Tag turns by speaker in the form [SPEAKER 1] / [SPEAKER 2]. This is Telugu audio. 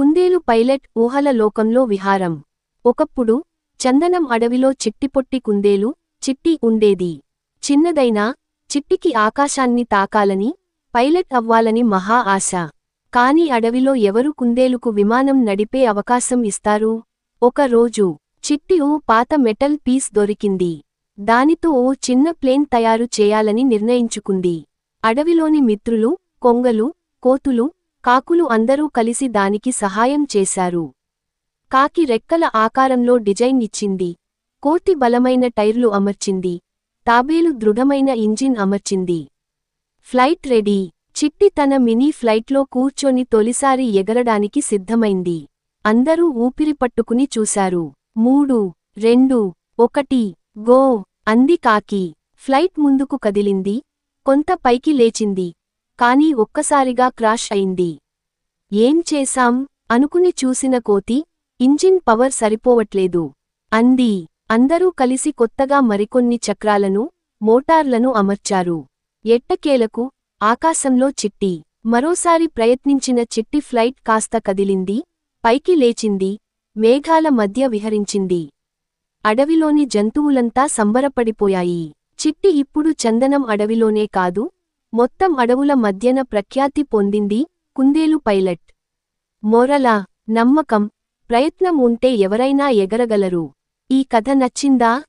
[SPEAKER 1] కుందేలు పైలట్ ఊహల లోకంలో విహారం. ఒకప్పుడు చందనం అడవిలో చిట్టిపొట్టి కుందేలు చిట్టి ఉండేది. చిన్నదైనా చిట్టికి ఆకాశాన్ని తాకాలని పైలట్ అవ్వాలని మహా ఆశ. కాని అడవిలో ఎవరు కుందేలుకు విమానం నడిపే అవకాశం ఇస్తారు? ఒక రోజు చిట్టి ఓ పాత మెటల్ పీస్ దొరికింది. దానితో ఓ చిన్న ప్లేన్ తయారు చేయాలని నిర్ణయించుకుంది. అడవిలోని మిత్రులు కొంగలు కోతులు కాకులు అందరూ కలిసి దానికి సహాయం చేశారు. కాకి రెక్కల ఆకారంలో డిజైన్ ఇచ్చింది. కోతి బలమైన టైర్లు అమర్చింది. తాబేలు దృఢమైన ఇంజిన్ అమర్చింది. Flight ready. చిట్టి తన మినీ ఫ్లైట్లో కూర్చొని తొలిసారి ఎగరడానికి సిద్ధమైంది. అందరూ ఊపిరి పట్టుకుని చూశారు. మూడు రెండు ఒకటి గో! అంది కాకి. ఫ్లైట్ ముందుకు కదిలింది. కొంత పైకి లేచింది. కాని ఒక్కసారిగా క్రాష్ అయింది. ఏం చేశాం? అనుకుని చూసిన కోతి ఇంజిన్ పవర్ సరిపోవట్లేదు. అంది. అందరూ కలిసి కొత్తగా మరికొన్ని చక్రాలను మోటార్లను అమర్చారు. ఎట్టకేలకు? ఆకాశంలో చిట్టి. మరోసారి ప్రయత్నించిన చిట్టి ఫ్లైట్ కాస్త కదిలింది పైకి లేచింది మేఘాల మధ్య విహరించింది. అడవిలోని జంతువులంతా సంబరపడిపోయాయి. చిట్టి ఇప్పుడు చందనం అడవిలోనే కాదు మొత్తం అడవుల మధ్యన ప్రఖ్యాతి పొందింది కుందేలు పైలట్. మొరలా నమ్మకం ప్రయత్నం ఉంటే ఎవరైనా ఎగరగలరు. ఈ కథ నచ్చిందా?